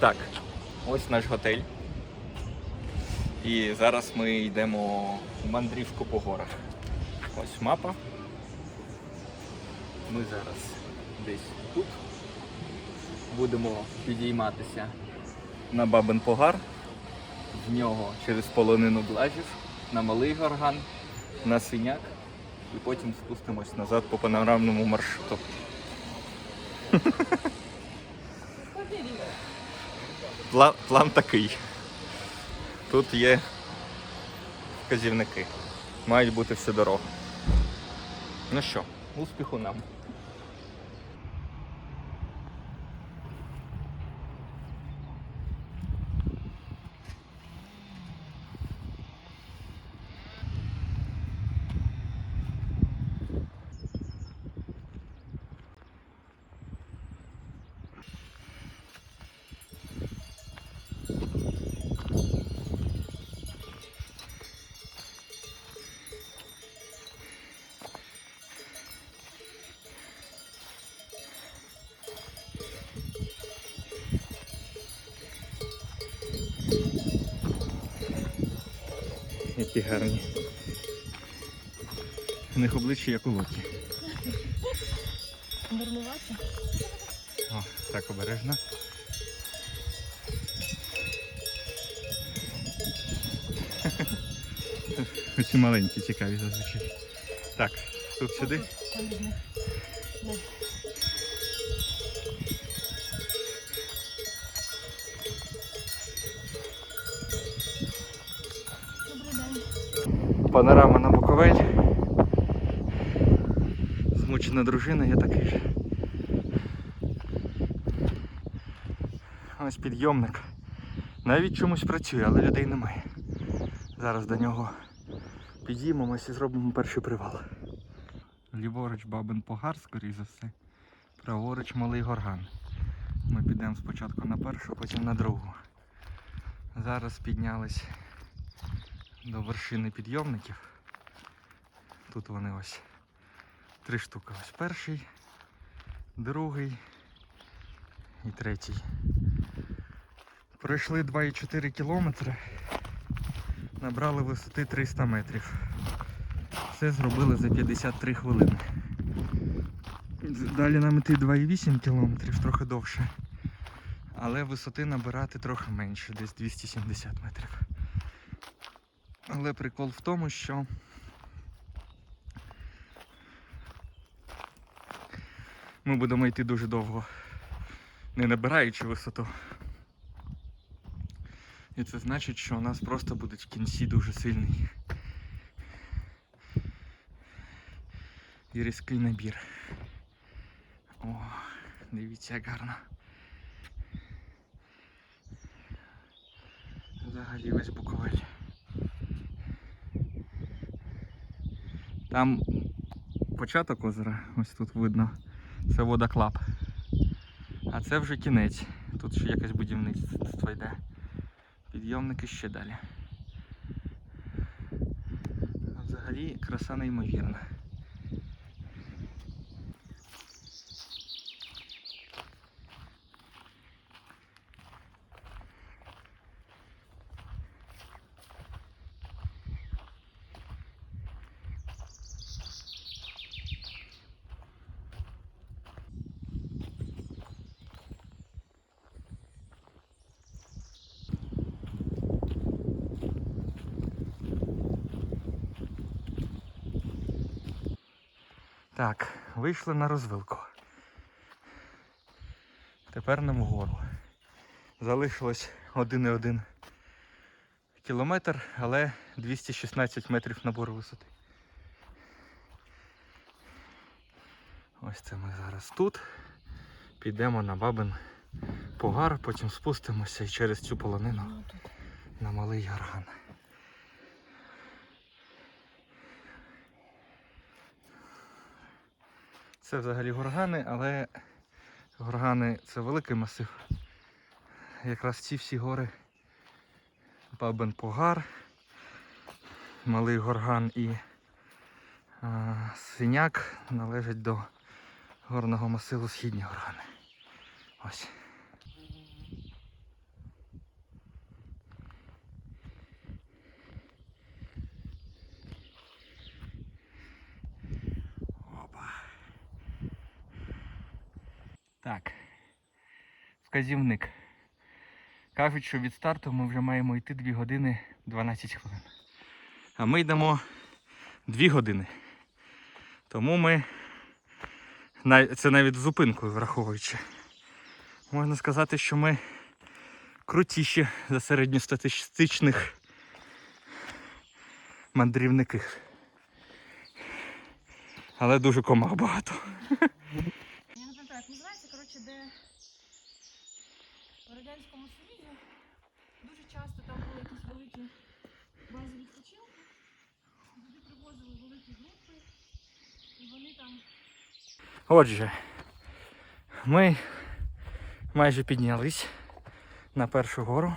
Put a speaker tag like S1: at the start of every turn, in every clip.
S1: Так, ось наш готель. І зараз ми йдемо в мандрівку по горах. Ось мапа. Ми зараз десь тут. Будемо підійматися на Бабин Погар. В нього через полонину Блажів, на Малий Горган, на Синяк. І потім спустимось назад по панорамному маршруту. План, план такий. Тут є вказівники. Мають бути всі дороги. Ну що, успіху нам. Які гарні. У них обличчя як у лоті.
S2: Дурнувати?
S1: О, так обережно. Оці маленькі цікаві зазвичай. Так, тут сюди. Панорама на Буковель. Змучена дружина, я такий же. Ось підйомник. Навіть чомусь працює, але людей немає. Зараз до нього підіймемось і зробимо перший привал. Ліворуч бабин погар, скоріш за все. Праворуч малий горган. Ми підемо спочатку на першу, потім на другу. Зараз піднялись до вершини підйомників. Тут вони ось три штуки. Ось перший, другий і третій. Пройшли 2,4 кілометри, набрали висоти 300 метрів. Все зробили за 53 хвилини. Далі нам іти 2,8 кілометрів, трохи довше. Але висоти набирати трохи менше, десь 270 метрів. Але прикол в тому, що ми будемо йти дуже довго, не набираючи висоту. І це значить, що у нас просто буде в кінці дуже сильний і різкий набір. О, дивіться, як гарно. Взагалі весь Буковель. Там початок озера, ось тут видно. Це водоклап. А це вже кінець. Тут ще якесь будівництво йде. Підйомники ще далі. Взагалі краса неймовірна. Так, вийшли на розвилку. Тепер нам вгору. Залишилось 1,1 кілометр, але 216 метрів набору висоти. Ось це ми зараз тут. Підемо на бабин погар, потім спустимося і через цю полонину
S2: Ну,
S1: на малий Ярган. Це взагалі горгани, але горгани це великий масив. Якраз ці всі гори Бабин Погар, Малий Горган і а, Синяк належать до горного масиву Східні горгани. Ось. Так. Вказівник. Кажуть, що від старту ми вже маємо йти 2 години 12 хвилин. А ми йдемо 2 години. Тому ми. Це навіть зупинкою враховуючи. Можна сказати, що ми крутіші за середньостатистичних мандрівників. Але дуже комах багато.
S2: Я не пам'ятаю, як називається, коротше, де в Радянському Союзі дуже часто там були якісь великі бази відпочинку. Туди привозили великі групи, і вони там
S1: Отже, ми майже піднялись на першу гору.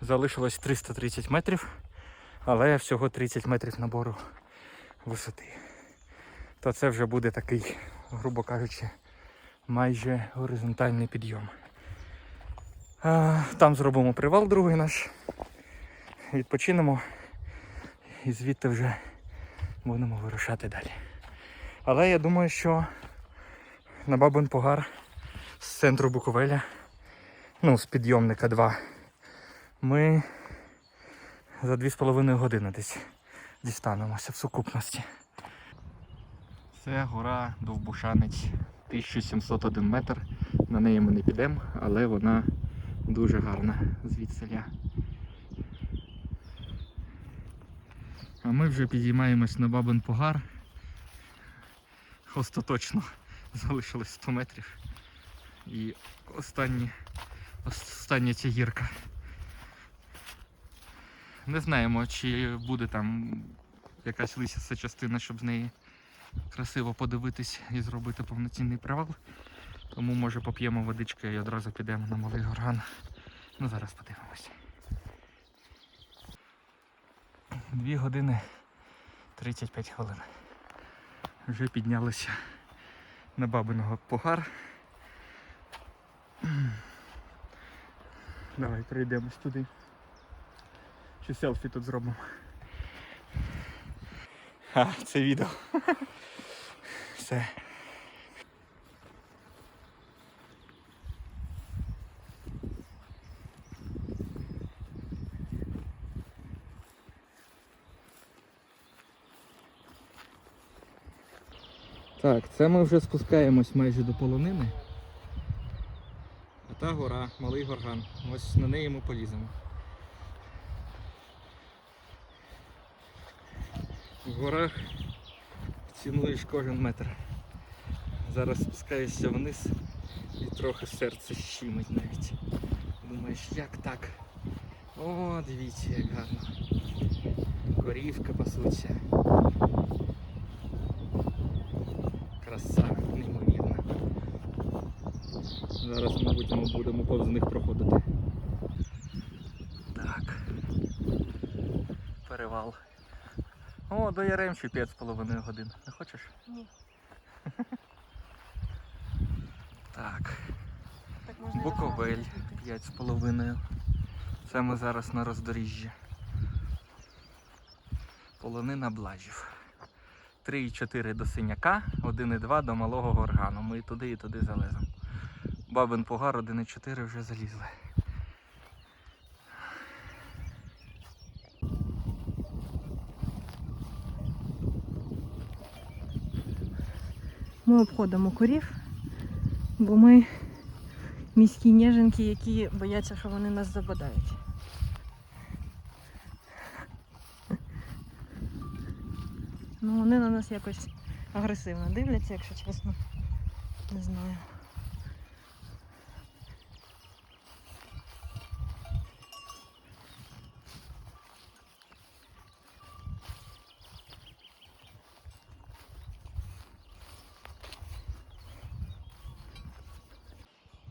S1: Залишилось 330 метрів, але всього 30 метрів набору висоти. То це вже буде такий, грубо кажучи, майже горизонтальний підйом. Там зробимо привал другий наш. Відпочинемо і звідти вже будемо вирушати далі. Але я думаю, що на Бабин Погар з центру Буковеля, ну, з підйомника 2, ми за 2,5 години десь дістанемося в сукупності. Це гора Довбушанець 1701 метр. На неї ми не підемо, але вона дуже гарна звідсиля. А ми вже підіймаємось на Бабин Погар. Остаточно залишилось 100 метрів. І останні, остання ця гірка. Не знаємо, чи буде там якась лисяста частина, щоб з неї красиво подивитись і зробити повноцінний привал. Тому може поп'ємо водички і одразу підемо на малий горган. Ну зараз подивимось. Дві години 35 хвилин. Вже піднялися на бабиного погар. Давай прийдемось туди. Чи селфі тут зробимо? А, це відео. Все. Так, це ми вже спускаємось майже до полонини. А та гора, малий горган. Ось на неї ми поліземо. В горах цінуєш кожен метр. Зараз спускаєшся вниз і трохи серце щимить навіть. Думаєш, як так? О, дивіться, як гарно. Корівка пасуться. Краса неймовірна. Зараз, мабуть, ми будемо повз них проходити. Так. Перевал. О, до Яремчі 5,5 годин. Не хочеш?
S2: ні.
S1: Так.
S2: Так можна
S1: Буковель 5,5. Це ми зараз на роздоріжжі. Полонина Блажів. 3,4 до синяка, 1,2 до малого горгану. Ми і туди і туди залеземо. Бабин погар 1,4 вже залізли.
S2: Ми обходимо корів, бо ми міські неженки, які бояться, що вони нас забадають. Ну, вони на нас якось агресивно дивляться, якщо чесно. Не знаю.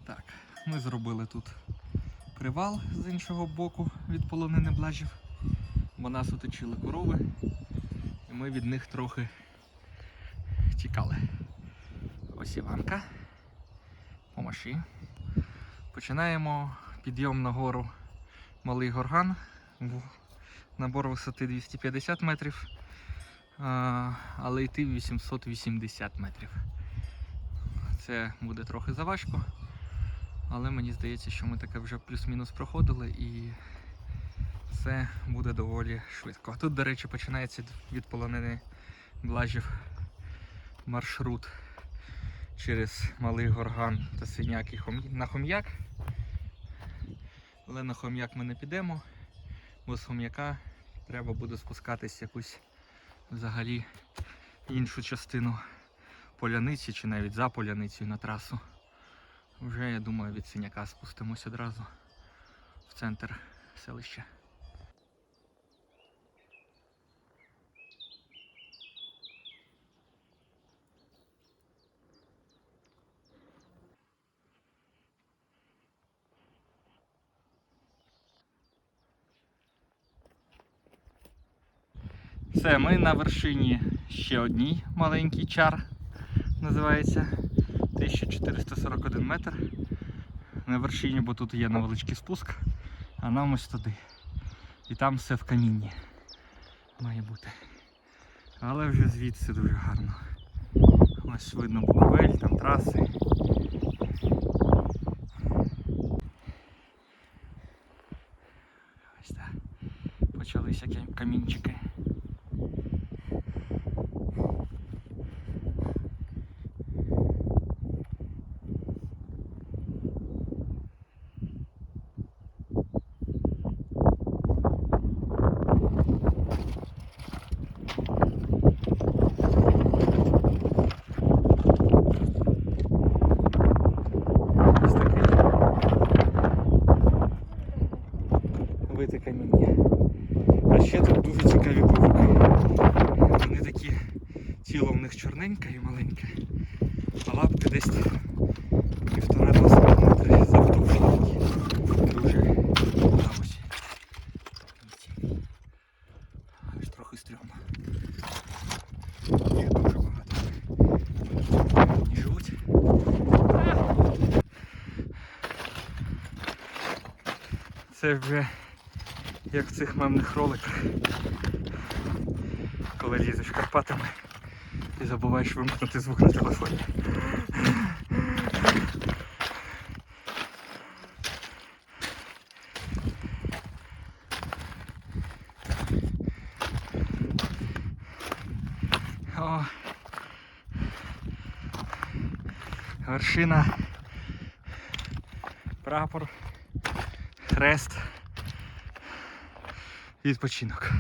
S1: Так, ми зробили тут привал з іншого боку від полонини Блажів, бо нас оточили корови, і ми від них трохи тікали. Ось Іванка. Помаші. Починаємо підйом на гору Малий Горган. Набор висоти 250 метрів, але йти 880 метрів. Це буде трохи заважко. Але мені здається, що ми таке вже плюс-мінус проходили і це буде доволі швидко. Тут, до речі, починається від полонини Блажів маршрут через Малий Горган та Синяк і Хом'я- на Хом'як. Але на Хом'як ми не підемо, бо з Хом'яка треба буде спускатись якусь взагалі іншу частину поляниці чи навіть за поляницею на трасу. Вже, я думаю, від Синяка спустимось одразу в центр селища. Все, ми на вершині ще одній маленький чар. Називається 1441 метр. На вершині, бо тут є невеличкий спуск, а нам ось туди. І там все в камінні має бути. Але вже звідси дуже гарно. Ось видно Буковель, там траси. Ось так. Почалися кам- камінчики. Ось такий вите каміння. А ще тут дуже цікаві павуки. Вони такі тіло в них чорненьке і маленьке, а лапки десь півтора-два сантиметри завдовжені. Дуже а ось. Аж трохи стрьомно. Їх дуже багато. Вони живуть. Це вже як в цих мемних роликах, коли лізеш Карпатами і забуваєш вимкнути звук на телефоні. О, вершина, прапор, хрест, відпочинок.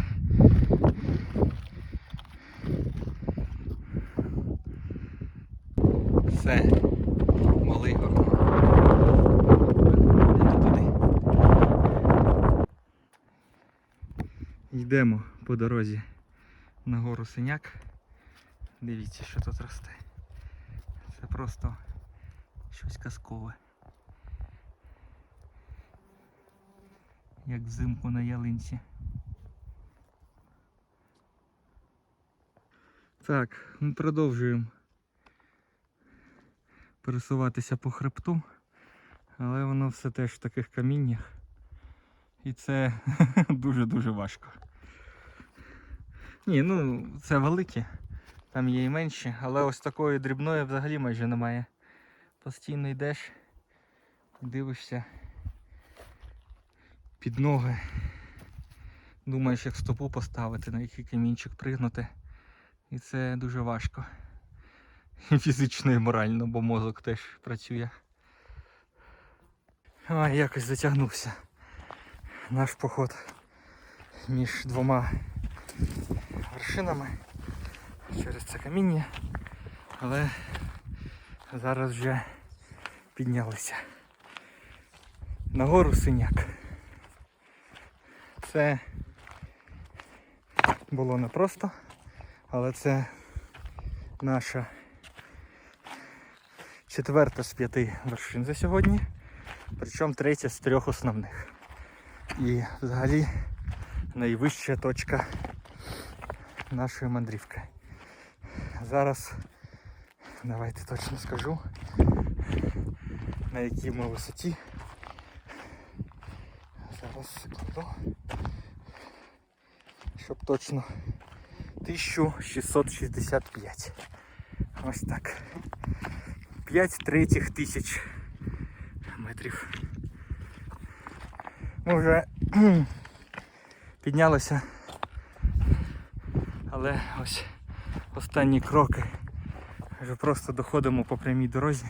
S1: Все, малий город. Йдемо по дорозі на гору Синяк. Дивіться, що тут росте. Це просто щось казкове. Як взимку на ялинці. Так, ми продовжуємо пересуватися по хребту, але воно все теж в таких каміннях. І це дуже-дуже важко. Ні, ну це великі, там є і менші, але ось такої дрібної взагалі майже немає. Постійно йдеш, дивишся під ноги. Думаєш, як стопу поставити, на який камінчик пригнути. І це дуже важко. І фізично, і морально, бо мозок теж працює. Ой, якось затягнувся наш поход між двома вершинами через це каміння. Але зараз вже піднялися. Нагору синяк. Це було непросто, але це наша четверта з п'яти вершин за сьогодні, причому третя з трьох основних. І взагалі найвища точка нашої мандрівки. Зараз давайте точно скажу на якій ми висоті. Зараз секунду. Точно 1665. Ось так. 5 третіх тисяч метрів. Ми вже піднялися, але ось останні кроки. Вже просто доходимо по прямій дорозі.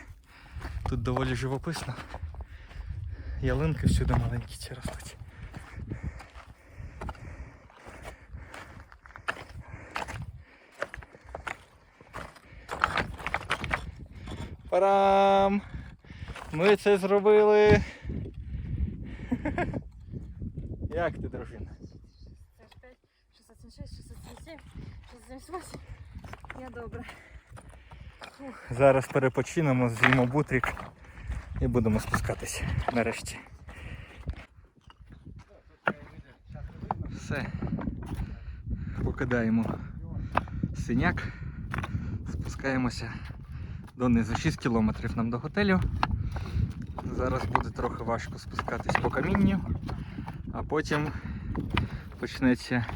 S1: Тут доволі живописно. Ялинки всюди маленькі ці ростуть. Парам! Ми це зробили. Як ти, дружина?
S2: 65, 676, 677, 678. Я добре.
S1: Зараз перепочинемо, з'їмо бутрик і будемо спускатися нарешті. Все. Покидаємо синяк. Спускаємося донизу. 6 кілометрів нам до готелю. Зараз буде трохи важко спускатись по камінню, а потім почнеться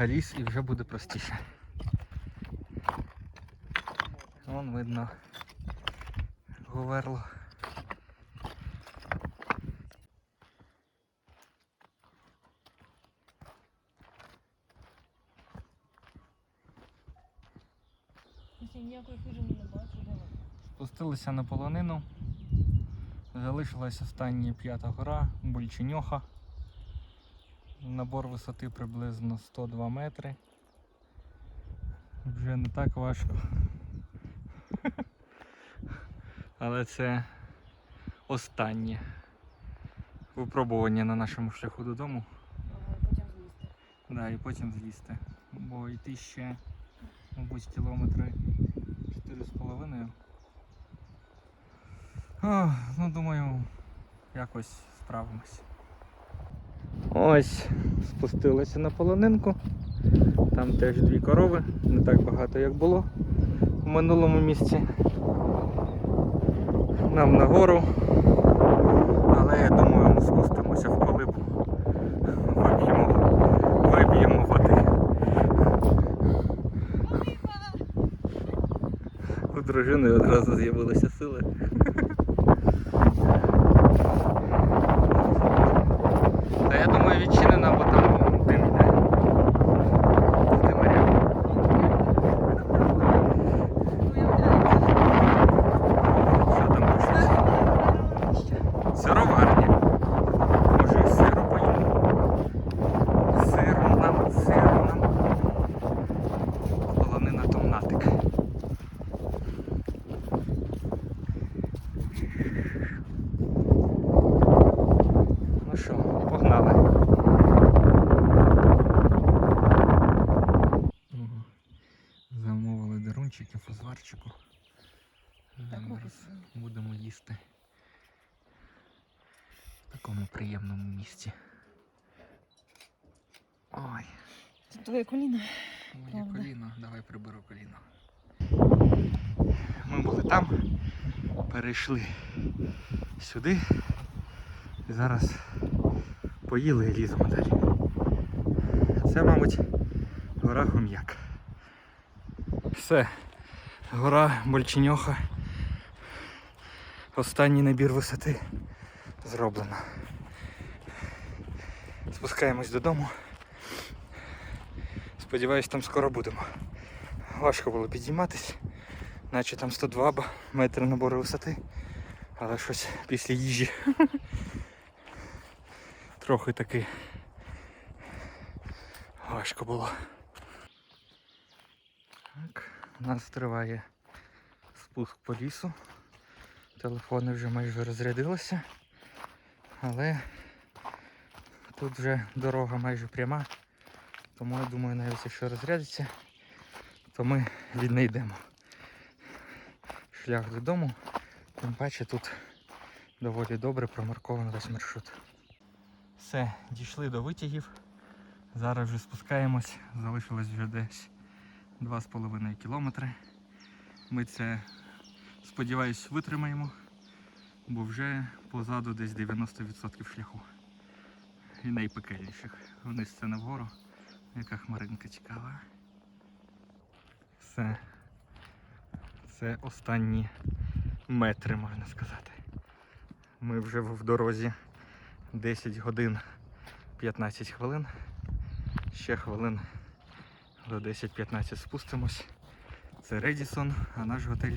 S1: ліс і вже буде простіше. Вон видно говерло.
S2: Ніякої хижини не бачу, де вона?
S1: Спустилися на полонину. Залишилась остання п'ята гора, Бульченьоха. Набор висоти приблизно 102 метри. Вже не так важко. Але це останнє випробування на нашому шляху додому.
S2: Потім злізти.
S1: Да, і потім злізти. Бо йти ще, мабуть, кілометри 4,5. Ну думаю, якось справимось. Ось, спустилися на полонинку. Там теж дві корови, не так багато як було в минулому місці. Нам нагору. Але я думаю, ми спустимося в колибу. Вип'ємо виб'ємо води. У дружини одразу з'явилися сили. Та я думаю відчинена, бо там дим йде. З димаря. Що там пишуть? Сироварня. Може і сиру поїмо. Сиром нам, сиром нам. Полонина томнатик. Ну що, погнали. Ого. Дарунчиків у зварчику. Зараз будемо їсти в такому приємному місці. Ой.
S2: Це твоє коліно.
S1: Моє
S2: Правда.
S1: коліно, давай приберу коліно. Ми були там, перейшли сюди. І зараз поїли і ліземо далі. Це, мабуть, гора Хом'як. Все, гора Больченьоха. Останній набір висоти зроблено. Спускаємось додому. Сподіваюсь, там скоро будемо. Важко було підійматись, наче там 102 метри набору висоти. Але щось після їжі. Трохи таки важко було. Так, у нас триває спуск по лісу. Телефони вже майже розрядилися. Але тут вже дорога майже пряма. Тому я думаю, навіть якщо розрядиться, то ми віднайдемо шлях додому. Тим паче тут доволі добре промаркований весь маршрут. Все, дійшли до витягів. Зараз вже спускаємось. Залишилось вже десь 2,5 кілометри. Ми це, сподіваюсь, витримаємо, бо вже позаду десь 90% шляху. І найпекельніших. Вниз це вгору. Яка хмаринка цікава. Все. Це останні метри, можна сказати. Ми вже в дорозі 10 годин 15 хвилин. Ще хвилин до 10-15 спустимось. Це Редісон, а наш готель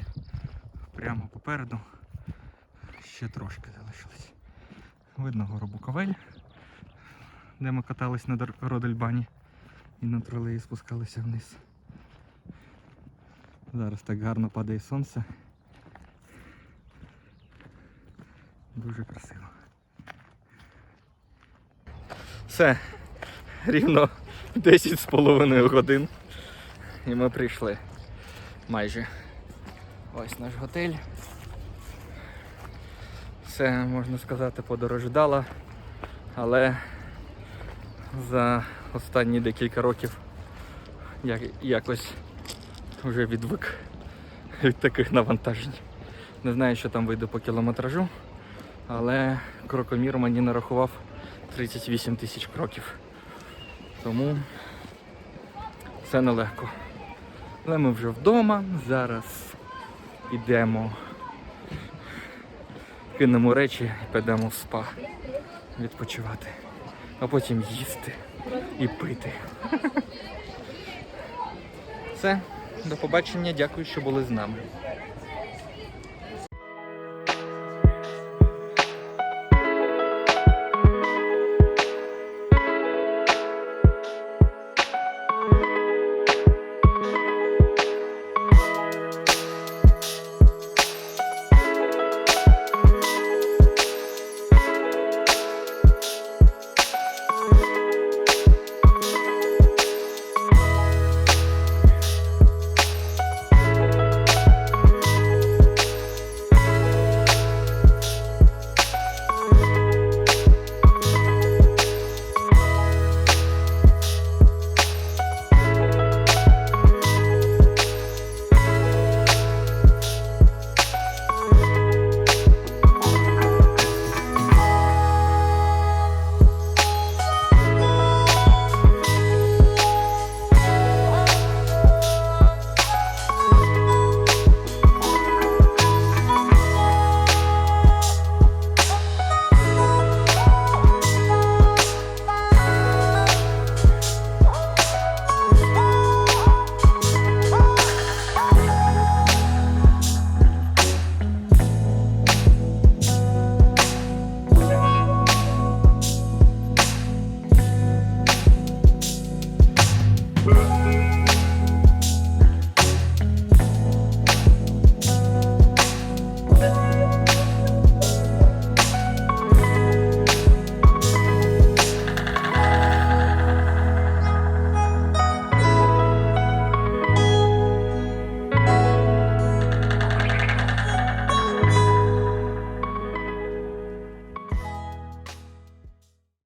S1: прямо попереду. Ще трошки залишилось. Видно гору Буковель, де ми катались на Родельбані і на тролеї спускалися вниз. Зараз так гарно падає сонце. Дуже красиво. Все, рівно 10 з половиною годин. І ми прийшли майже. Ось наш готель. Все, можна сказати, подорож дала, але за останні декілька років я якось вже відвик від таких навантажень. Не знаю, що там вийде по кілометражу, але крокомір мені нарахував 38 тисяч кроків. Тому це нелегко. Але ми вже вдома. Зараз йдемо, кинемо речі і підемо в спа відпочивати. А потім їсти і пити. Все, до побачення, дякую, що були з нами.